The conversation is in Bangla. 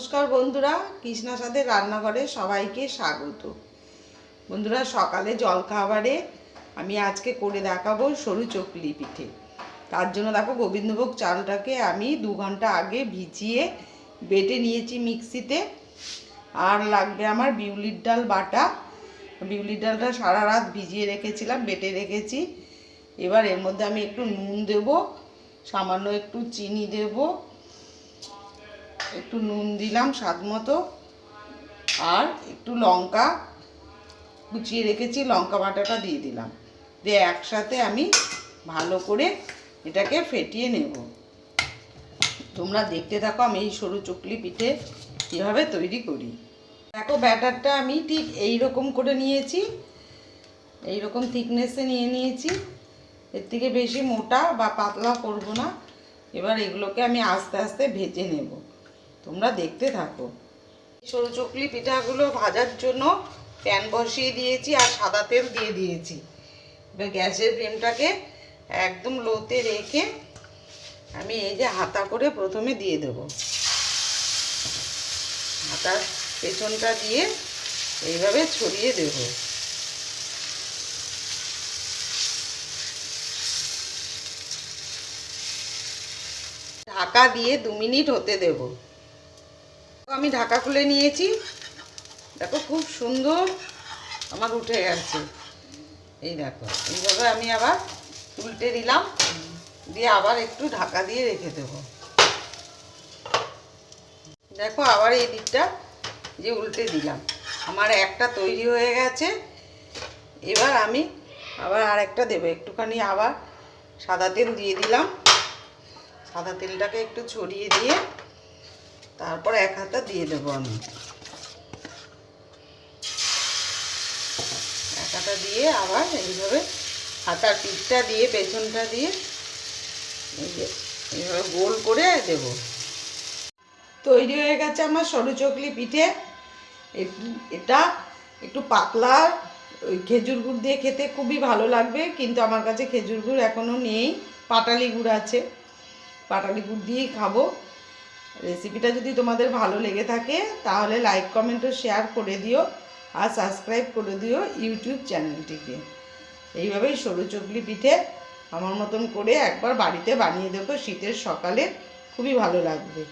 নমস্কার বন্ধুরা কৃষ্ণা সাথে রান্নাঘরে সবাইকে স্বাগত। বন্ধুরা, সকালে জলখাবারে আমি আজকে করে দেখাবো সরু চকলি পিঠে। তার জন্য দেখো গোবিন্দভোগ চালটাকে আমি দু ঘণ্টা আগে ভিজিয়ে বেটে নিয়েছি মিক্সিতে। আর লাগবে আমার বিউলির ডাল বাটা। বিউলির ডালটা সারা রাত ভিজিয়ে রেখেছিলাম, বেটে রেখেছি। এবার এর মধ্যে আমি একটু নুন দেব, সামান্য একটু চিনি দেবো। একটু নুন দিলাম স্বাদ মতো। আর একটু লঙ্কা কুচিয়ে রেখেছি, লঙ্কা বাটাটা দিয়ে দিলাম। দিয়ে একসাথে আমি ভালো করে এটাকে ফেটিয়ে নেব। তোমরা দেখতে থাকো আমি এই সরু চকলি পিঠে কীভাবে তৈরি করি। দেখো ব্যাটারটা আমি ঠিক এই রকম করে নিয়েছি এই রকম থিকনেসে নিয়ে নিয়েছি। এর থেকে বেশি মোটা বা পাতলা করব না। এবার এগুলোকে আমি আস্তে আস্তে ভেজে নেব। তোমরা দেখতে থাকো। সরু চকলি পিঠাগুলো ভাজার জন্য প্যান বসিয়ে দিয়েছি আর সাদা তেল দিয়ে দিয়েছি। এবার গ্যাসের ফ্লেমটাকে একদম লোতে রেখে আমি এই যে হাতা করে প্রথমে দিয়ে দেব। হাতার পেছনটা দিয়ে এইভাবে ছড়িয়ে দেব। ঢাকা দিয়ে দু মিনিট হতে দেবো। আমি ঢাকা খুলে নিয়েছি। দেখো খুব সুন্দর আমার উঠে গেছে। এই দেখো, এইভাবে আমি আবার উল্টে দিলাম, দিয়ে আবার একটু ঢাকা দিয়ে রেখে দেবো। দেখো আবার এই দিকটা যে উল্টে দিলাম। আমার একটা তৈরি হয়ে গেছে। এবার আমি আবার আর একটা দেবো। একটুখানি আবার সাদা তেল দিয়ে দিলাম। সাদা তেলটাকে একটু ছড়িয়ে দিয়ে তারপর এক হাতা দিয়ে দেবো আমি। এক হাতা দিয়ে আবার এইভাবে হাতার পিঠটা দিয়ে, পেছনটা দিয়ে এইভাবে গোল করে দেব। তৈরি হয়ে গেছে আমার সরু চকলি পিঠে এটা একটু পাতলা, ওই খেজুর গুড় দিয়ে খেতে খুবই ভালো লাগবে, কিন্তু আমার কাছে খেজুর গুড় এখনও নেই। পাটালি গুড় আছে, পাটালি গুড় দিয়েই খাব। রেসিপিটা যদি তোমাদের ভালো লেগে থাকে, তাহলে লাইক কমেন্ট ও শেয়ার করে দিও আর সাবস্ক্রাইব করে দিও ইউটিউব চ্যানেলটিকে এইভাবেই সরু চকলি পিঠে আমার মতন করে একবার বাড়িতে বানিয়ে দেবো শীতের সকালে খুবই ভালো লাগবে।